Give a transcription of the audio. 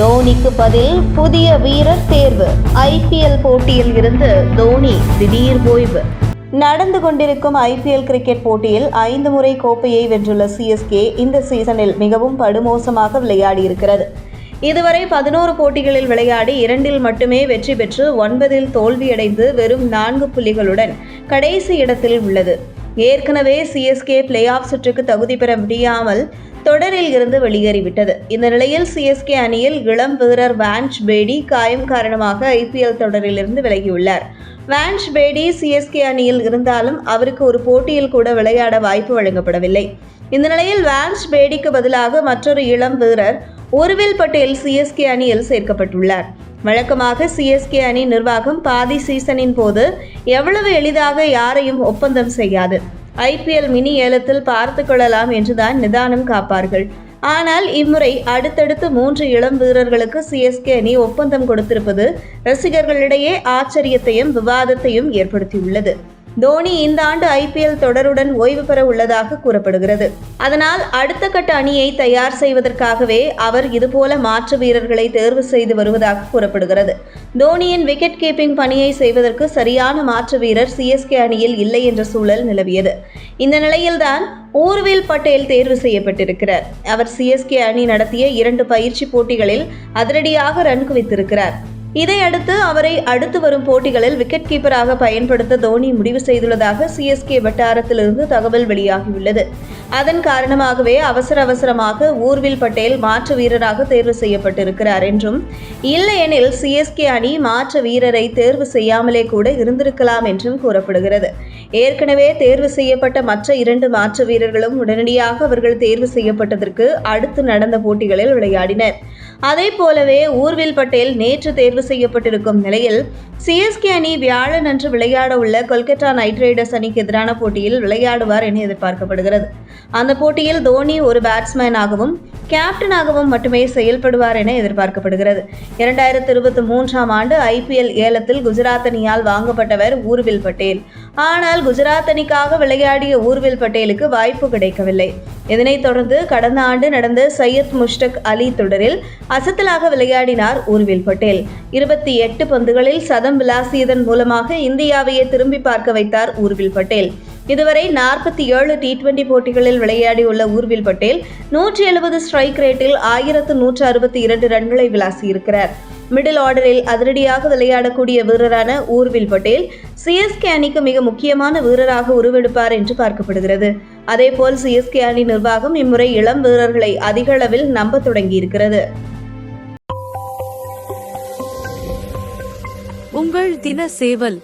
தோனிக்கு பதில் புதிய வீரர் தேர்வு. ஐபிஎல் போட்டியில் இருந்து தோனி திடீர் ஓய்வு. நடந்து கொண்டிருக்கும் ஐபிஎல் கிரிக்கெட் போட்டியில் ஐந்து முறை கோப்பையை வென்றுள்ள சிஎஸ்கே இந்த சீசனில் மிகவும் படுமோசமாக விளையாடியிருக்கிறது. இதுவரை பதினோரு போட்டிகளில் விளையாடி இரண்டில் மட்டுமே வெற்றி பெற்று ஒன்பதில் தோல்வியடைந்து வெறும் நான்கு புள்ளிகளுடன் கடைசி இடத்தில் உள்ளது. ஏற்கனவே சிஎஸ்கே பிளே ஆஃப் சுற்றுக்கு தகுதி பெற முடியாமல் தொடரில் இருந்து வெளியேறிவிட்டது. இந்த நிலையில் சிஎஸ்கே அணியில் இளம் வீரர் வான்ச் பேடி காயம் காரணமாக ஐபிஎல் தொடரிலிருந்து விலகியுள்ளார். வான்ச் பேடி சிஎஸ்கே அணியில் இருந்தாலும் அவருக்கு ஒரு போட்டியில் கூட விளையாட வாய்ப்பு வழங்கப்படவில்லை. இந்த நிலையில் வான்ச் பேடிக்கு பதிலாக மற்றொரு இளம் வீரர் ஒருவில் பட்டேல் சிஎஸ்கே அணியில் சேர்க்கப்பட்டுள்ளார். வழக்கமாக சிஎஸ்கே அணி நிர்வாகம் பாதி சீசனின் போது எவ்வளவு எளிதாக யாரையும் ஒப்பந்தம் செய்யாது. ஐபிஎல் மினி ஏலத்தில் பார்த்து கொள்ளலாம் என்றுதான் நிதானம் காப்பார்கள். ஆனால் இம்முறை அடுத்தடுத்து மூன்று இளம் வீரர்களுக்கு சிஎஸ்கே அணி ஒப்பந்தம் கொடுத்திருப்பது ரசிகர்களிடையே ஆச்சரியத்தையும் விவாதத்தையும் ஏற்படுத்தியுள்ளது. தோனி இந்த ஆண்டு ஐபிஎல் தொடருடன் ஓய்வு பெற உள்ளதாக கூறப்படுகிறது. அதனால் அடுத்த கட்ட அணியை தயார் செய்வதற்காகவே அவர் இதுபோல மாற்று வீரர்களை தேர்வு செய்து வருவதாக கூறப்படுகிறது. தோனியின் விக்கெட் கீப்பிங் பணியை செய்வதற்கு சரியான மாற்று வீரர் சிஎஸ்கே அணியில் இல்லை என்ற சூழல் நிலவியது. இந்த நிலையில்தான் ஊர்வில் பட்டேல் தேர்வு செய்யப்பட்டிருக்கிறார். அவர் சிஎஸ்கே அணி நடத்திய இரண்டு பயிற்சி போட்டிகளில் அதிரடியாக ரன் குவித்திருக்கிறார். இதையடுத்து அவரை அடுத்து வரும் போட்டிகளில் விக்கெட் கீப்பராக பயன்படுத்த தோனி முடிவு செய்துள்ளதாக சிஎஸ்கே வட்டாரத்திலிருந்து தகவல் வெளியாகியுள்ளது. அதன் காரணமாகவே அவசர அவசரமாக ஊர்வில் பட்டேல் மாற்று வீரராக தேர்வு செய்யப்பட்டிருக்கிறார் என்றும் இல்லையெனில் சிஎஸ்கே அணி மாற்று வீரரை தேர்வு செய்யாமலே கூட இருந்திருக்கலாம் என்றும் கூறப்படுகிறது. ஏற்கனவே தேர்வு செய்யப்பட்ட மற்ற இரண்டு மாற்று வீரர்களும் உடனடியாக அவர்கள் தேர்வு செய்யப்பட்டதற்கு அடுத்து நடந்த போட்டிகளில் விளையாடினர். அதே போலவே ஊர்வில் பட்டேல் நேற்று தேர்வு செய்யப்பட்டிருக்கும் நிலையில் சிஎஸ்கே அணி வியாழன் அன்று விளையாட உள்ள கொல்கத்தா நைட் ரைடர்ஸ் அணிக்கு எதிரான போட்டியில் விளையாடுவார் என எதிர்பார்க்கப்படுகிறது. அந்த போட்டியில் தோனி ஒரு பேட்ஸ்மேனாகவும் கேப்டனாகவும் மட்டுமே செயல்படுவார் என எதிர்பார்க்கப்படுகிறது. இரண்டாயிரத்தி இருபத்தி மூன்றாம் ஆண்டு ஐபிஎல் ஏலத்தில் குஜராத் அணியால் வாங்கப்பட்டவர் ஊர்வில் பட்டேல். ஆனால் குஜராத் அணிக்காக விளையாடிய ஊர்வில் பட்டேலுக்கு வாய்ப்பு கிடைக்கவில்லை. இதனைத் தொடர்ந்து கடந்த ஆண்டு நடந்த சையத் முஷ்டக் அலி தொடரில் அசத்தலாக விளையாடினார் ஊர்வில் பட்டேல். இருபத்தி எட்டு பந்துகளில் சதம் விளாசியதன் மூலமாக இந்தியாவையே திரும்பி பார்க்க வைத்தார் ஊர்வில் பட்டேல். இதுவரை நாற்பத்தி ஏழு டி டுவெண்டி போட்டிகளில் விளையாடியுள்ள ஊர்வில் பட்டேல் நூற்றி எழுபது ஸ்ட்ரைக் ரேட்டில் ஆயிரத்து நூற்று அறுபத்தி இரண்டு ரன்களை விளாசியிருக்கிறார். மிடில் ஆர்டரில் அதிரடியாக விளையாடக்கூடிய வீரரான ஊர்வில் பட்டேல் சிஎஸ்கே அணிக்கு மிக முக்கியமான வீரராக உருவெடுப்பார் என்று பார்க்கப்படுகிறது. அதேபோல் சிஎஸ்கே அணி நிர்வாகம் இம்முறை இளம் வீரர்களை அதிக அளவில் நம்ப தொடங்கியிருக்கிறது. உங்கள் தின சேவல்